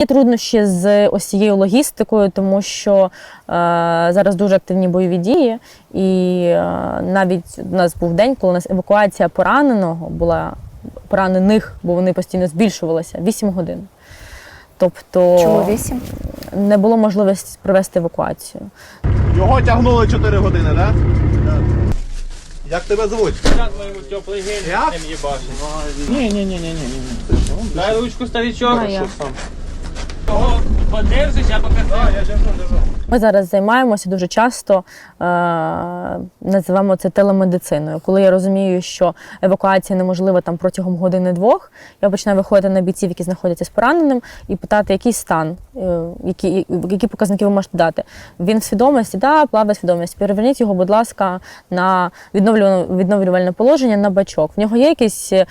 Є труднощі з ось цією логістикою, тому що е, зараз дуже активні бойові дії, і е, навіть у нас був день, коли у нас евакуація пораненого була поранених, бо вони постійно збільшувалися 8 годин. Тобто Чому вісім? не було можливості провести евакуацію. Його тягнули 4 години, так? Да? Як тебе звуть? Сейчас моему теплый гель Я? им ебашить. Ні-ні-ні-ні-ні. Дай ручку, старичок. А, я. Кого подержишь, я пока Я держу, держу. Ми зараз займаємося дуже часто, е, називаємо це телемедициною. Коли я розумію, що евакуація неможлива там протягом години-двох, я починаю виходити на бійців, які знаходяться з пораненим, і питати, який стан, е, які, які показники ви можете дати. Він в свідомості, да, плаває свідомість. Переверніть його, будь ласка, на відновлювальне, положення на бачок. В нього є якісь е,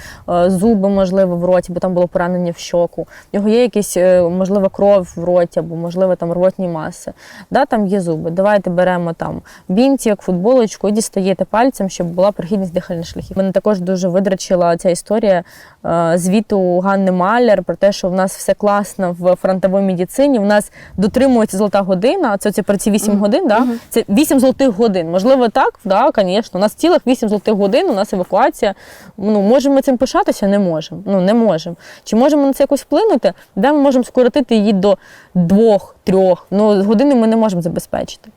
зуби, можливо, в роті, бо там було поранення в щоку. В нього є якісь, е, можливо, кров в роті, або, можливо, там рвотні маси. Да, там є зуби. Давайте беремо там бінтик, футболочку і дістаєте пальцем, щоб була прохідність дихальних шляхів. Мене також дуже видрачила ця історія е, звіту Ганни Маляр про те, що в нас все класно в фронтовій медицині. В нас дотримується золота година. Це, це про ці 8 годин. Да? Це 8 золотих годин. Можливо, так, да, звісно. У нас цілих 8 золотих годин, у нас евакуація. Ну, можемо ми цим пишатися? Не можемо. Ну, не можемо. Чи можемо на це якось вплинути? Де ми можемо скоротити її до двох, трьох. Ну, години ми не можемо забезпечити.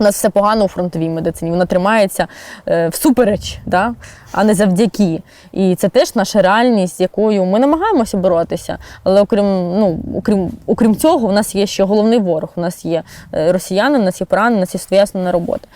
У нас все погано у фронтовій медицині. Вона тримається е, всупереч, да? а не завдяки. І це теж наша реальність, з якою ми намагаємося боротися. Але окрім, ну, окрім, окрім цього, у нас є ще головний ворог. У нас є е, росіяни, у нас є поранені, у нас є своя робота.